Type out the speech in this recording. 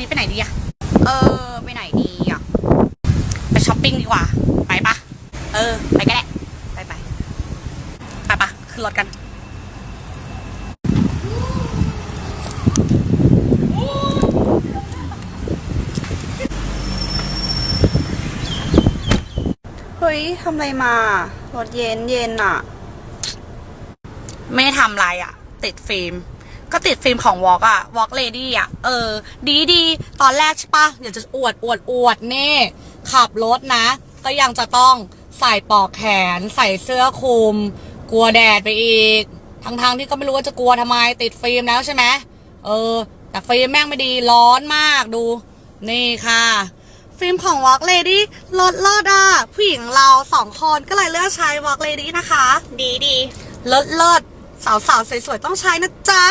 นี้ไปไหนดีอะเออ ไปไหนดีอะไปช้อปปิ้งดีกว่า ไปปะเออ ไปก็ได้ ไปไปไปปะขึ้นรถกันเฮ้ยทำอะไรมา รถเย็นเย็นอะไม่ได้ทำอะไรอะติดฟิล์ม ก็ติดฟิล์มของวอล์กอะวอล์กเลดี้อะเออ ดีดีตอนแรกใช่ปะเดี๋ยวจะอวดอวดอวดเน่ขับรถนะ ก็ยังจะต้องใส่ปลอกแขน ใส่เสื้อคลุม กลัวแดดไปอีกทั้งๆที่ก็ไม่รู้ว่าจะกลัวทำไมติดฟิล์มแล้วใช่ไหมเออ แต่ฟิล์มแม่งไม่ดีร้อนมากดู นี่ค่ะ ฟิล์มของ Walk Lady ลดลดอะผู้หญิงเราสองคนก็เลยเลือกใช้ Walk Lady นะคะ ดีดีเลิศเลิศสาวสาวๆสวยๆต้องใช้นะจ๊ะ